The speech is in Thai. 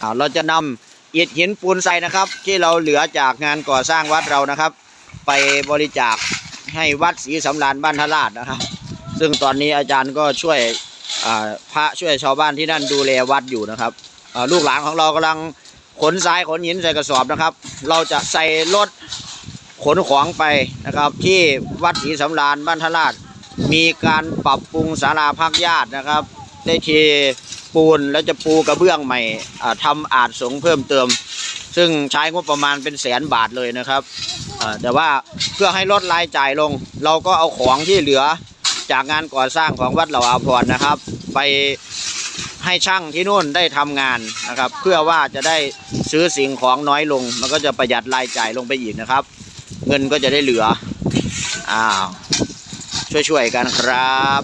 อ่าเราจะนำอิฐหินปูนใส่นะครับ ที่เราเหลือจากงานก่อสร้างวัดเรานะครับ ไปบริจาคให้วัดศรีสำราญบ้านทราชนะครับ ซึ่งตอนนี้อาจารย์ก็ช่วยพระช่วยชาวบ้านที่นั่นดูแลวัดอยู่นะครับลูกหลานของเรากำลังขนทรายขนหินใส่กระสอบนะครับ เราจะใส่รถขนของไปนะครับ ที่วัดศรีสำราญบ้านทราชมีการปรับปรุงศาลาพักญาตินะครับ ได้เท ปูนแล้วจะปูกระเบื้องใหม่อ่าทำอาจสงเพิ่มเติม ซึ่งใช้งบประมาณเป็นแสนบาทเลยนะครับแต่ว่าเพื่อให้ลดรายจ่ายลง เราก็เอาของที่เหลือจากงานก่อสร้างของวัดเหล่าอาพรณ์นะครับ ไปให้ช่างที่นู่นได้ทำงานนะครับ เพื่อว่าจะได้ซื้อสิ่งของน้อยลง มันก็จะประหยัดรายจ่ายลงไปอีกนะครับ เงินก็จะได้เหลืออ้าวช่วยๆกันครับ